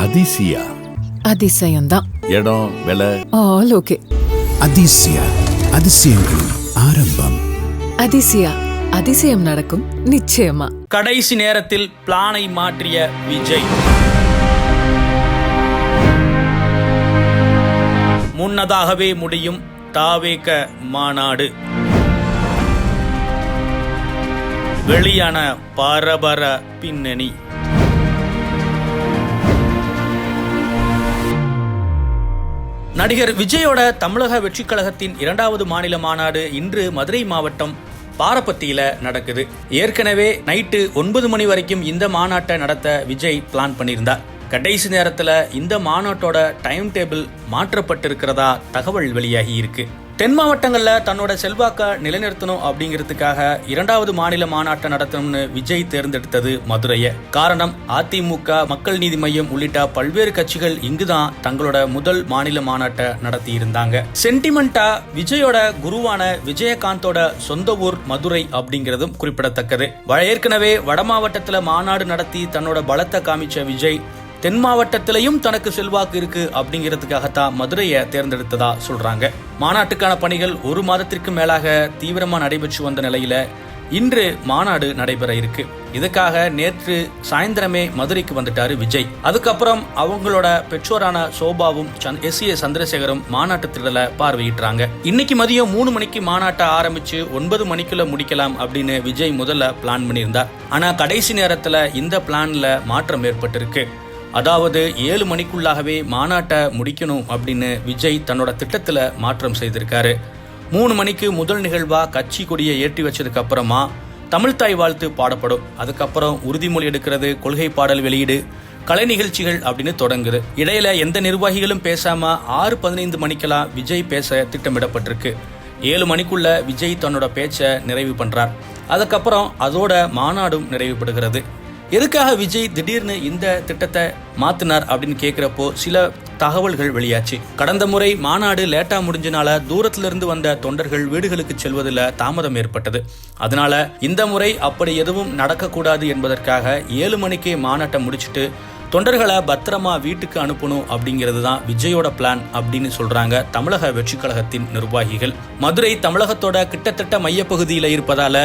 அதிசயா அதிசயம்தான். இடம் விலை? All okay. அதிசய அதிசயங்களின் ஆரம்பம். அதிசயா அதிசயம் நடக்கும் நிச்சயமா. கடைசி நேரத்தில் பிளானை மாற்றிய விஜய். முன்னதாகவே முடியும் தாவேக மாநாடு. வெளியான பரபர பின்னணி. நடிகர் விஜயோட தமிழக வெற்றிக்கழகத்தின் இரண்டாவது மாநில மாநாடு இன்று மதுரை மாவட்டம் பாரப்பத்தியில நடக்குது. ஏற்கனவே நைட்டு ஒன்பது மணி வரைக்கும் இந்த மாநாட்டை நடத்த விஜய் பிளான் பண்ணியிருந்தார். கடைசி நேரத்துல இந்த மாநாட்டோட டைம் டேபிள் மாற்றப்பட்டிருக்கிறதா தகவல் வெளியாகி இருக்கு. தென் மாவட்டங்களில் தன்னோட செல்வாக்கை நிலைநிறுத்தணும் அப்படிங்கிறதுக்காக இரண்டாவது மாநில மாநாட்டை நடத்தணும்னு விஜய் தேர்ந்தெடுத்தது மதுரையை. காரணம் அதிமுக மக்கள் நீதி மையம் உள்ளிட்ட பல்வேறு கட்சிகள் இங்குதான் தங்களோட முதல் மாநில மாநாட்டை நடத்தி இருந்தாங்க சென்டிமெண்டா விஜயோட குருவான விஜயகாந்தோட சொந்த ஊர் மதுரை அப்படிங்கிறதும் குறிப்பிடத்தக்கது. வ- ஏற்கனவே வட மாவட்டத்தில் மாநாடு நடத்தி தன்னோட பலத்தை காமிச்ச விஜய் தென் மாவட்டத்திலையும் தனக்கு செல்வாக்கு இருக்கு அப்படிங்கிறதுக்காகத்தான் மதுரையை தேர்ந்தெடுத்ததா சொல்றாங்க. மாநாட்டுக்கான பணிகள் ஒரு மாதத்திற்கு மேலாக தீவிரமா நடைபெற்று வந்த நிலையில இன்று மாநாடு நடைபெற இருக்கு. இதுக்காக நேற்று சாயந்தரமே மதுரைக்கு வந்துட்டாரு விஜய். அதுக்கப்புறம் அவங்களோட பெற்றோரான சோபாவும் எஸ் ஏ சந்திரசேகரும் மாநாட்டு திடலை பார்வையிட்டாங்க இன்னைக்கு மதியம் மூணு மணிக்கு மாநாட்டை ஆரம்பிச்சு ஒன்பது மணிக்குள்ள முடிக்கலாம் அப்படின்னு விஜய் முதல்ல பிளான் பண்ணியிருந்தார். ஆனா கடைசி நேரத்துல இந்த பிளான்ல மாற்றம் ஏற்பட்டிருக்கு. அதாவது ஏழு மணிக்குள்ளாகவே மாநாட்டை முடிக்கணும் அப்படின்னு விஜய் தன்னோட திட்டத்தில் மாற்றம் செய்திருக்காரு. மூணு மணிக்கு முதல் நிகழ்வாக கட்சி கொடியை ஏற்றி வச்சதுக்கு அப்புறமா தமிழ்த்தாய் வாழ்த்து பாடப்படும். அதுக்கப்புறம் உறுதிமொழி எடுக்கிறது கொள்கை பாடல் வெளியீடு கலை நிகழ்ச்சிகள் அப்படின்னு தொடங்குது. இடையில எந்த நிர்வாகிகளும் பேசாம ஆறு பதினைந்து மணிக்கெல்லாம் விஜய் பேச திட்டமிடப்பட்டிருக்கு. ஏழு மணிக்குள்ள விஜய் தன்னோட பேச்சை நிறைவு பண்றார். அதுக்கப்புறம் அதோட மாநாடும் நிறைவுபடுகிறது. எதுக்காக விஜய் திடீர்னு இந்த திட்டத்தை மாத்தினார் அப்படின்னு கேட்குறப்போ சில தகவல்கள் வெளியாச்சு. கடந்த முறை மாநாடு லேட்டா முடிஞ்சனால தூரத்திலிருந்து வந்த தொண்டர்கள் வீடுகளுக்கு செல்வதில் தாமதம் ஏற்பட்டது. அதனால இந்த முறை அப்படி எதுவும் நடக்கக்கூடாது என்பதற்காக ஏழு மணிக்கே மாநாட்டை முடிச்சிட்டு தொண்டர்களை பத்திரமா வீட்டுக்கு அனுப்பணும் அப்படிங்கிறது தான் விஜயோட பிளான் அப்படின்னு சொல்றாங்க தமிழக வெற்றி கழகத்தின் நிர்வாகிகள். மதுரை தமிழகத்தோட கிட்டத்தட்ட மையப்பகுதியில் இருப்பதால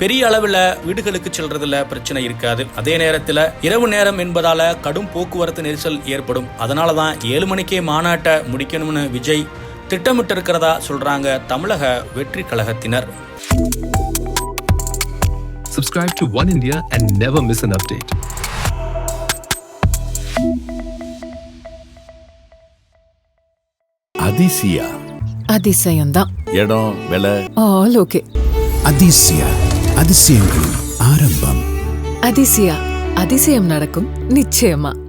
பெரிய அளவில் வீடுகளுக்கு செல்றதுல பிரச்சனை இருக்காது. அதே நேரத்தில் இரவு நேரம் என்பதால கடும் போக்குவரத்து நெரிசல் ஏற்படும். அதனால தான் ஏழு மணிக்கே மாநாட்டை முடிக்கணும்னு விஜய் திட்டமிட்டு இருக்கிறதா சொல்றாங்க தமிழக வெற்றி கழகத்தினர். Subscribe to One India and never miss an update. Athisaya அதிசயம்தான். இடம் விலை. All okay. அதிசய அதிசயங்களின் ஆரம்பம் அதிசயா அதிசயம் நடக்கும் நிச்சயமா